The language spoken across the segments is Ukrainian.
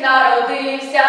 народився.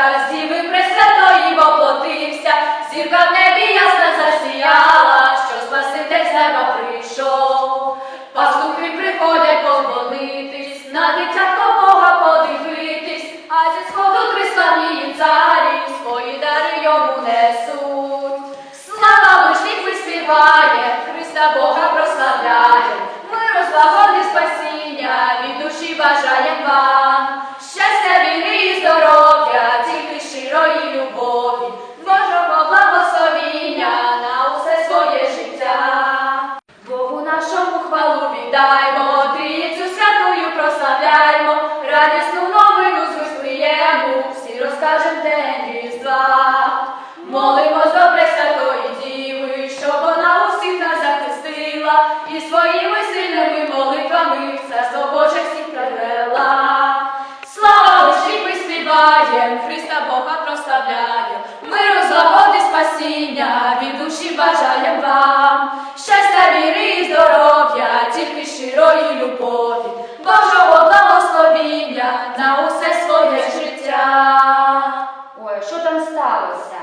Співаєм, Христа Бога прославляєм, миру, злагоди, спасіння, від душі бажаєм вам, щастя, віри і здоров'я, тільки щирої любові, Божого благословіння на усе своє життя. Ой, що там сталося?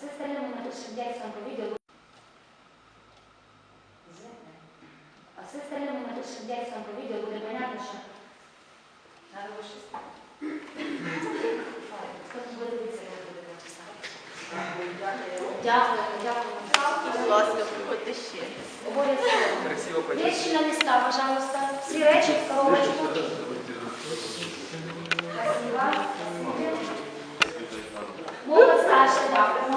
Все остальное мы напишем текстом по видео. А все остальное мы напишем текстом по видео, будет понятно, что надо выше Дякую, дякую. приходьте ще. Обов'язково. Речі на міста, пожалуйста. Всі речі в коробочку. Молодь так.